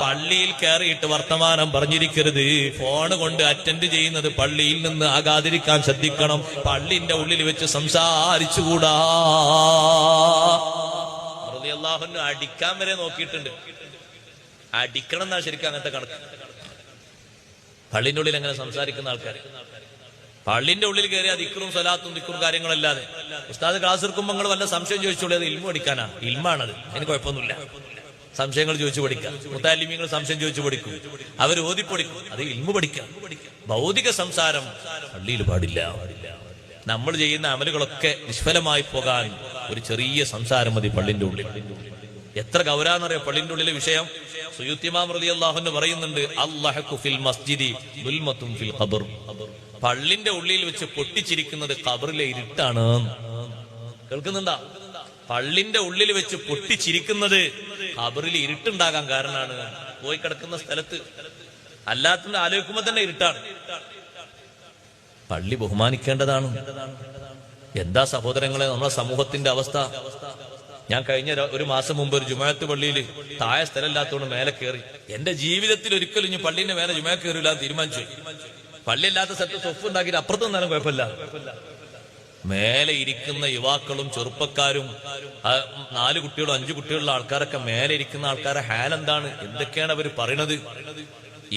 പള്ളിയിൽ കയറിയിട്ട് വർത്തമാനം പറഞ്ഞിരിക്കരുത്. ഫോൺ കൊണ്ട് അറ്റൻഡ് ചെയ്യുന്നത് പള്ളിയിൽ നിന്ന് ആകാതിരിക്കാൻ ശ്രദ്ധിക്കണം. പള്ളിന്റെ ഉള്ളിൽ വെച്ച് സംസാരിച്ചുകൂടാ. അടിക്കാൻ വരെ നോക്കിയിട്ടുണ്ട്. അടിക്കണം എന്നാ ശരിക്കും അങ്ങനത്തെ കണക്ക്. പള്ളിന്റെ ഉള്ളിൽ അങ്ങനെ സംസാരിക്കുന്ന ആൾക്കാർ പള്ളിന്റെ ഉള്ളിൽ കയറി ദിക്കറും സ്വലാത്തും ദിക്കറും കാര്യങ്ങളല്ലാതെ. ഉസ്താദ് ക്ലാസ് എടുക്കുമ്പോൾ നിങ്ങൾ വല്ല സംശയം ചോദിച്ചോളൂ അത് ഇൽമ അടിക്കാനാ ഇൽമാണത്. എനിക്ക് കുഴപ്പമൊന്നുമില്ല. സംശയങ്ങൾ ചോദിച്ചു പഠിക്കാം. മുത്താലിമ്യങ്ങൾ സംശയം ചോദിച്ചു പഠിക്കും. അവർ ഓതി പഠിക്കും അത് ഇൽമു പഠിക്കാം. ഭൗതിക സംസാരം പള്ളിയിൽ പാടില്ല. നമ്മൾ ചെയ്യുന്ന അമലുകളൊക്കെ നിഷ്ഫലമായി പോകാൻ ഒരു ചെറിയ സംസാരം മതി പള്ളിന്റെ ഉള്ളിൽ. എത്ര ഗൗരാന്നറിയ? പള്ളിന്റെ ഉള്ളിലെ വിഷയം. സുയുത്തിമാം പറയുന്നുണ്ട് അള്ളാഹു ഫിൽ മസ്ജിദി ഫിൽ ഖബർ. പള്ളിന്റെ ഉള്ളിൽ വെച്ച് പൊട്ടിച്ചിരിക്കുന്നത് ഖബറിലെ ഇരുട്ടാണ്. കേൾക്കുന്നുണ്ടാ? പള്ളിന്റെ ഉള്ളിൽ വെച്ച് പൊട്ടിച്ചിരിക്കുന്നത് ഖബറിൽ ഇരുട്ടുണ്ടാകാൻ കാരണമാണ് പോയി കിടക്കുന്ന സ്ഥലത്ത്. അല്ലാത്തത് ആലോചിക്കുമ്പോ തന്നെ ഇരുട്ടാണ്. പള്ളി ബഹുമാനിക്കേണ്ടതാണ്. എന്താ സഹോദരങ്ങളെ നമ്മളെ സമൂഹത്തിന്റെ അവസ്ഥ? ഞാൻ കഴിഞ്ഞ ഒരു മാസം മുമ്പ് ഒരു ജുമാത്ത് പള്ളിയിൽ താഴെ സ്ഥലമില്ലാത്തതുകൊണ്ട് മേലെ കയറി എന്റെ ജീവിതത്തിൽ ഒരിക്കലും ഇനി പള്ളീന്റെ മേലെ ജുമാ കയറില്ല തീരുമാനിച്ചു. പള്ളിയില്ലാത്ത സ്ഥലത്ത് സ്വപ്പ് ഉണ്ടാക്കിയിട്ട് അപ്പുറത്ത് നിന്നാലും കുഴപ്പമില്ല. മേലെ ഇരിക്കുന്ന യുവാക്കളും ചെറുപ്പക്കാരും നാല് കുട്ടികളും അഞ്ചു കുട്ടികളുള്ള ആൾക്കാരൊക്കെ മേലെ ഇരിക്കുന്ന ആൾക്കാരെ ഹാൽ എന്താണ്? എന്തൊക്കെയാണ് അവർ പറയണത്?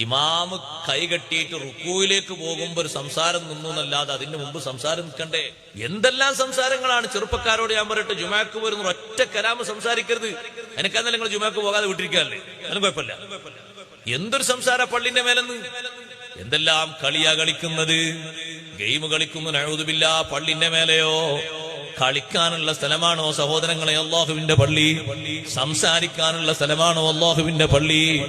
ഇമാമ് കൈകെട്ടിയിട്ട് റുക്കുവിലേക്ക് പോകുമ്പോ ഒരു സംസാരം നിന്നു എന്നല്ലാതെ അതിന് മുമ്പ് സംസാരം നിൽക്കണ്ടേ? എന്തെല്ലാം സംസാരങ്ങളാണ്? ചെറുപ്പക്കാരോട് ഞാൻ പറയട്ടെ ജുമാക്ക് വരുന്ന ഒറ്റ കലാമ് സംസാരിക്കരുത്. എനിക്കെന്നാൽ നിങ്ങൾ ജുമാക്ക് പോകാതെ വിട്ടിരിക്കാല്ലേ അതിനും കുഴപ്പമില്ല. എന്തൊരു സംസാര പള്ളിന്റെ മേലെന്ന്? എന്തെല്ലാം കളിയാ കളിക്കുന്നത്? ഗെയിം കളിക്കുന്നു നഴുതുമില്ല പള്ളിന്റെ മേലെയോ? കളിക്കാനുള്ള സ്ഥലമാണോ സഹോദരങ്ങളെ? അള്ളാഹുവിന്റെ പള്ളി. സംസാരിക്കാനുള്ള സ്ഥലമാണോ അള്ളാഹുവിന്റെ പള്ളി?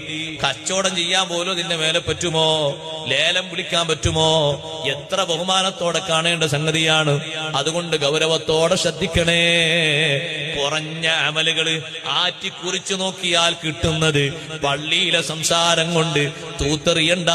കച്ചവടം ചെയ്യാൻ പോലും ഇതിന്റെ മേലെ പറ്റുമോ? ലേലം വിളിക്കാൻ പറ്റുമോ? എത്ര ബഹുമാനത്തോടെ കാണേണ്ട സംഗതിയാണ്. അതുകൊണ്ട് ഗൗരവത്തോടെ ശ്രദ്ധിക്കണേ. കുറഞ്ഞ അമലുകൾ ആറ്റിക്കുറിച്ചു നോക്കിയാൽ കിട്ടുന്നത് പള്ളിയിലെ സംസാരം കൊണ്ട്. തൂത്തെറിയണ്ട.